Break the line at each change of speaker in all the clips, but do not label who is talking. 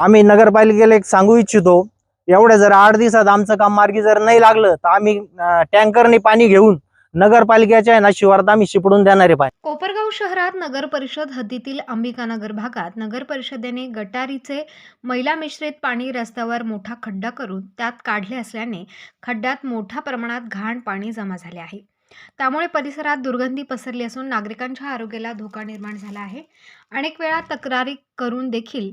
आम्ही नगरपालिकेला एक सांगू इच्छितो एवढ्या जर आठ दिवसात आमचं काम मार्गी जर नाही लागलं तर आम्ही टँकरने पाणी घेऊन नगरपालिकेच्या ना शिवारात आम्ही शिपडून देणारे पाहिजे पाणी.
कोपरगाव शहरात नगर परिषद हद्दीतील अंबिकानगर भागात नगर परिषदेने गटारीचे मैला मिश्रित पाणी रस्त्यावर मोठा खड्डा करून त्यात काढले असल्याने खड्ड्यात मोठ्या प्रमाणात घाण पाणी जमा झाले आहे. त्यामुळे परिसरात दुर्गंधी पसरली असून नागरिकांच्या आरोग्याला धोका निर्माण झाला आहे. अनेक वेळा तक्रारी करून देखील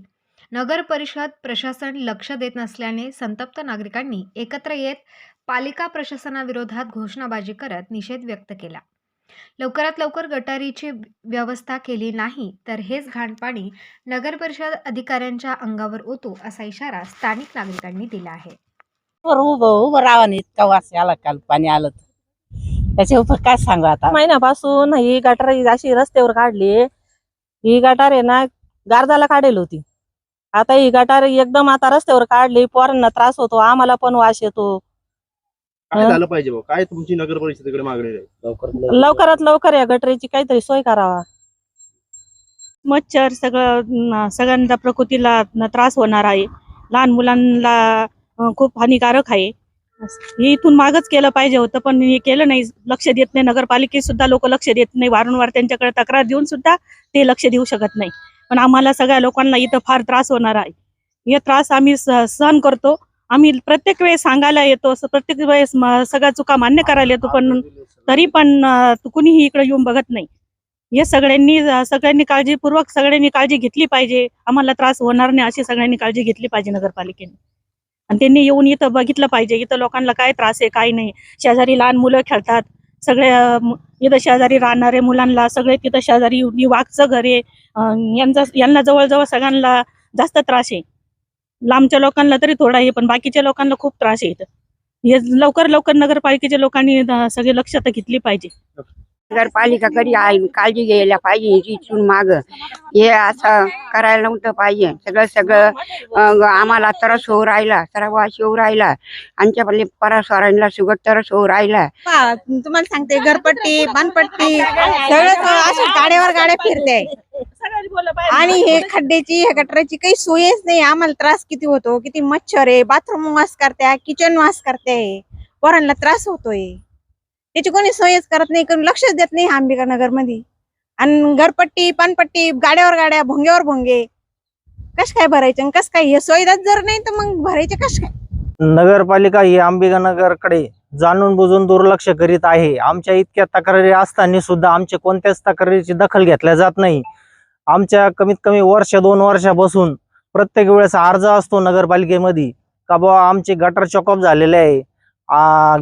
नगर परिषद प्रशासन लक्ष देत नसल्याने संतप्त नागरिकांनी एकत्र येत पालिका प्रशासनाविरोधात घोषणाबाजी करत निषेध व्यक्त केला. लवकरात लवकर गटारीची व्यवस्था केली नाही तर हेच घाण पाणी नगर परिषद अधिकाऱ्यांच्या अंगावर ओतो असा इशारा स्थानिक नागरिकांनी दिला आहे.
हो, हो, हो, उभं उभं इतका वास आला काल पाणी आलं त्याच्या उपर काय सांगू आता?
महिन्यापासून ही गटार अशी रस्त्यावर काढली. ही गटार आहे ना गारदाला काढेल होती. आता ही गटार एकदम आता रस्त्यावर काढली पोरांना त्रास होतो आम्हाला पण वास येतो.
काय? झालं पाहिजे भाऊ? काय तुमची नगर परिषदेकडे मागणी आहे?
लवकरात लवकर. या गटरीची काहीतरी सोय करावा. मच्छर सगळं न- सगळ्यांना प्रकृतीला न त्रास होणार आहे. लहान मुलांना अं, खूप हानिकारक आहे. हे इथून मागच केलं पाहिजे होतं पण हे केलं नाही. लक्ष देत नाही. नगरपालिकेत सुद्धा लोक लक्ष देत नाही. वारंवार त्यांच्याकडे तक्रार देऊन सुद्धा ते लक्ष देऊ शकत नाही. पण आम्हाला सगळ्या लोकांना इथं फार त्रास होणार आहे. हे त्रास आम्ही सहन करतो. आम्ही प्रत्येक वेळेस सांगायला येतो. प्रत्येक वेळेस सगळ्या चुका मान्य करायला येतो पण तरी पण कुणीही इकडे येऊन बघत नाही. हे सगळ्यांनी सगळ्यांनी काळजीपूर्वक सगळ्यांनी काळजी घेतली पाहिजे. आम्हाला त्रास होणार नाही अशी सगळ्यांनी काळजी घेतली पाहिजे नगरपालिकेने. आणि त्यांनी येऊन इथं बघितलं पाहिजे. इथं लोकांना काय त्रास आहे काय नाही. शेजारी लहान मुलं खेळतात. सगळे इथं शेजारी राहणारे मुलांना सगळे तिथं शेजारी वाघचं घर आहे. यांचा यांना जवळजवळ सगळ्यांना जास्त त्रास आहे. लांबच्या लोकांना तरी थोडा आहे पण बाकीच्या लोकांना खूप त्रास आहे इथं. हे लवकर लवकर नगरपालिकेच्या लोकांनी सगळे लक्ष तर घेतली पाहिजे.
नगरपालिका कधी आहे काळजी घ्यायला पाहिजे इथून माग. हे असं करायला नव्हतं पाहिजे. सगळं सगळं अं, आम्हाला तरस होऊ राहिला सरवास येऊ राहिला. आमच्या पल्ले परस्वरांना सुगत तरस होऊ राहिला.
पहा, तुम्हाला सांगते घरपट्टी बांधपट्टी सगळं असं गाड्यावर गाड्या फिरते आणि हे खड्ड्याची ह्या गटराची काही सोयच नाही. आम्हाला त्रास किती होतो किती मच्छर आहे बाथरूम वास करते किचन वास करते पोरांना त्रास होतोय. त्याची कोणी सोयच करत नाही कोणी लक्षच देत नाही अंबिका नगरमध्ये आणि घरपट्टी पानपट्टी गाड्यावर गाड्या भोंग्यावर भोंगे. कस काय भरायचे आणि कस काय? हे सोयीदाच जर नाही तर मग भरायचे कस काय?
नगरपालिका ही अंबिकानगरकडे जाणून बुजून दुर्लक्ष करीत आहे. आमच्या इतक्या तक्रारी असताना सुद्धा आमच्या कोणत्याच तक्रारीची दखल घेतल्या जात नाही. आमच्या कमीत कमी वर्ष दोन वर्षापासून प्रत्येक वेळेस अर्ज असतो नगरपालिकेमध्ये. का बाबा आमचे गटर चॉकअप झालेले आहे.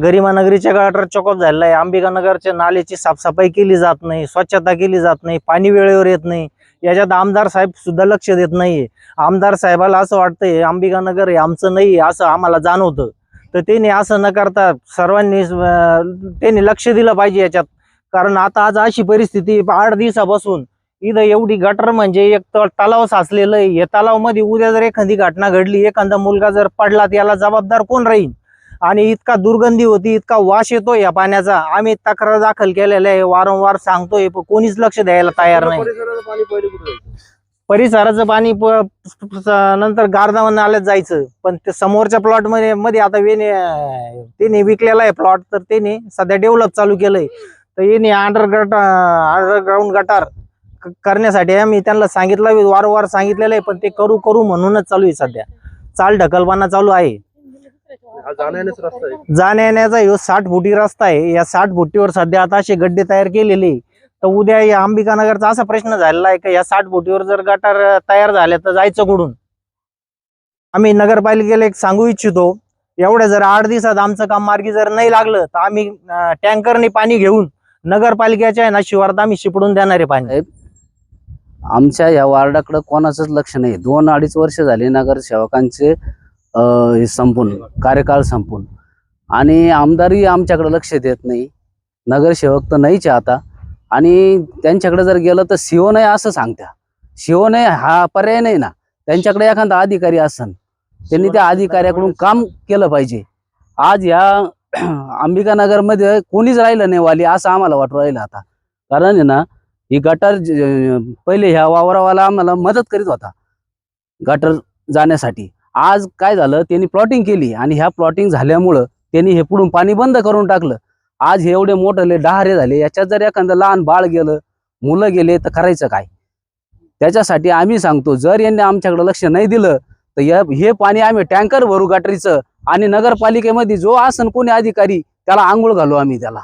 गरिमा नगरीच्या गटर चॉकअप झालेलं आहे. अंबिकानगरच्या नाल्याची साफसफाई केली जात नाही स्वच्छता केली जात नाही पाणी वेळेवर येत नाही. याच्यात आमदार साहेब सुद्धा लक्ष देत नाहीये. आमदार साहेबाला असं वाटतंय अंबिकानगर हे आमचं नाही असं आम्हाला जाणवतं. तर त्यांनी असं न करता सर्वांनी त्यांनी लक्ष दिलं पाहिजे याच्यात. कारण आता आज अशी परिस्थिती आठ दिवसापासून इथं एवढी गटर म्हणजे एक तर तलाव साचलेलं आहे. या तलावमध्ये उद्या जर एखादी घटना घडली एखादा मुलगा जर पडला त्याला जबाबदार कोण राहील आणि इतका दुर्गंधी होती इतका वास येतो या पाण्याचा. आम्ही तक्रार दाखल केलेल्या आहे वारंवार सांगतोय पण कोणीच लक्ष द्यायला तयार नाही.
परिसराचं पाणी
नंतर गारदावन नाल्यात जायचं. पण ते समोरच्या प्लॉटमध्ये मध्ये आता वेने त्याने विकलेला आहे प्लॉट तर त्याने सध्या डेव्हलप चालू केलंय. तर येणे अंडर गट अंडरग्राऊंड गटार करण्यासाठी आम्ही त्यांना सांगितलं वारंवार सांगितलेलं आहे पण ते करू करू म्हणूनच चालू आहे सध्या. चाल ढकलपाना चालू आहे
हा जाण्यानेच रस्ता आहे
जाण्या येण्याचा ह्यो साठ फुटी रस्ता आहे. या साठ फुटीवर सध्या आता असे गड्डे तयार केलेले. तर उद्या या अंबिकानगरचा असा प्रश्न झालेला आहे का या साठ फुटीवर जर गटार तयार झाले तर जायचं कुठून? आम्ही नगरपालिकेला एक सांगू इच्छितो एवढ्या जर आठ दिवसात आमचं काम मार्गी जर नाही लागलं तर आम्ही टँकरने पाणी घेऊन नगरपालिकेच्या आहे ना शिवारात आम्ही शिपडून देणार आहे पाणी
आमच्या या वार्डाकडे कोणाचंच लक्ष नाही. दोन अडीच वर्ष झाले नगरसेवकांचे हे संपून कार्यकाळ संपून. आणि आमदारही आमच्याकडे लक्ष देत नाही. नगरसेवक तर नाहीच आता. आणि त्यांच्याकडे जर गेलं तर शिव नाही असं सांगत्या. शिव नाही हा पर्याय नाही ना. त्यांच्याकडे एखादा अधिकारी असन त्यांनी त्या अधिकाऱ्याकडून काम केलं पाहिजे. आज या अंबिकानगरमध्ये कोणीच राहिलं नाही वाली असं आम्हाला वाटू राहिलं आता. कारण आहे ना ही गटर पहिले ह्या वावरावाला आम्हाला मदत करीत होता. गटर जाण्यासाठी. आज काय झालं त्यांनी प्लॉटिंग केली आणि ह्या प्लॉटिंग झाल्यामुळं त्यांनी हे पुढून पाणी बंद करून टाकलं. आज हे एवढे मोठे डहारे झाले याच्यात जर एखादं लहान बाळ गेलं मुलं गेले तर करायचं काय? त्याच्यासाठी आम्ही सांगतो जर यांनी आमच्याकडे लक्ष नाही दिलं तर या- हे पाणी आम्ही टँकर भरू गटरीचं आणि नगरपालिकेमध्ये जो असन कोणी अधिकारी त्याला आंघोळ घालू आम्ही त्याला.